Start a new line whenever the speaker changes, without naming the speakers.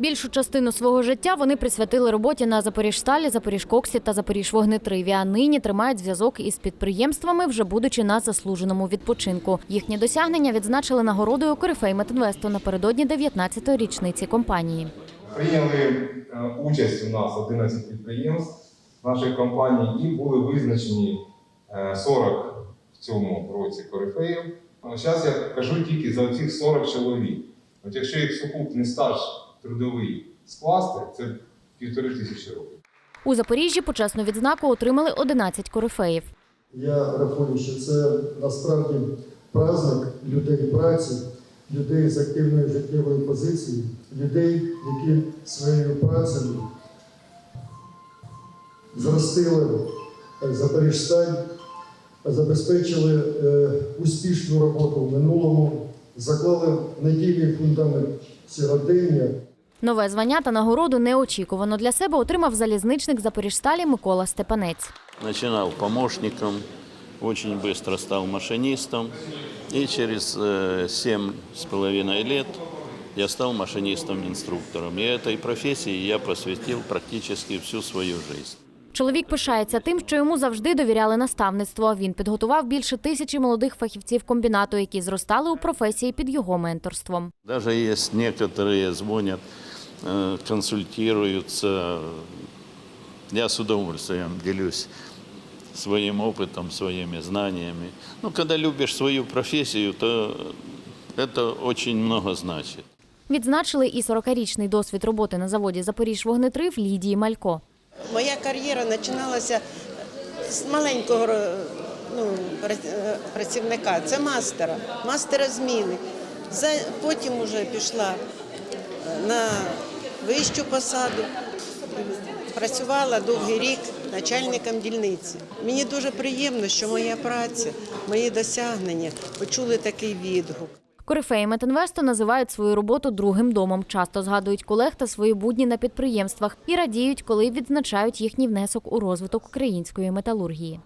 Більшу частину свого життя вони присвятили роботі на Запоріжсталі, Запоріжкоксі та Запоріжвогнетриві. А нині тримають зв'язок із підприємствами, вже будучи на заслуженому відпочинку. Їхні досягнення відзначили нагородою Корифей Метинвесту напередодні 19-ї річниці компанії.
Прийняли е, участь у нас 11 підприємств нашої компанії і були визначені е, 40 в цьому році корифеїв. Зараз я кажу тільки за цих 40 чоловік. От якщо їх сукупний стаж трудовий скласти, це півтори тисячі років.
У Запоріжжі почесну відзнаку отримали 11 корифеїв.
Я рахую, що це насправді праздник людей праці, людей з активною життєвою позицією, людей, які своєю працею зростили е, Запоріжсталь, забезпечили е, успішну роботу в минулому, заклали надійний фундамент сьогодення.
Нове звання та нагороду неочікувано для себе отримав залізничник Запоріжсталі Микола Степанець.
Начинал помощником, очень быстро стал машинистом. И через э, семь с половиной лет я стал машинистом-инструктором. И этой профессии я посвятил практически всю свою жизнь.
Чоловік пишається тим, що йому завжди довіряли наставництво. Він підготував більше тисячі молодих фахівців комбінату, які зростали у професії під його менторством.
Даже есть некоторые звонят, э, консультируются. Я с удовольствием делюсь своим опытом, своими знаниями. Ну, когда любишь свою профессию, то это очень много значит.
Відзначили і 40-річний досвід роботи на заводі Запоріжвогнетрив Лідії Малько.
Моя кар'єра починалася з маленького ну, е, працівника. Це мастера, мастера зміни. За- Потім вже пішла е, на вищу посаду. Працювала довгий рік начальником дільниці. Мені дуже приємно, що моя праця, мої досягнення почули такий відгук.
Корифеї Метинвесту називають свою роботу другим домом. Часто згадують колег та свої будні на підприємствах і радіють, коли відзначають їхній внесок у розвиток української металургії.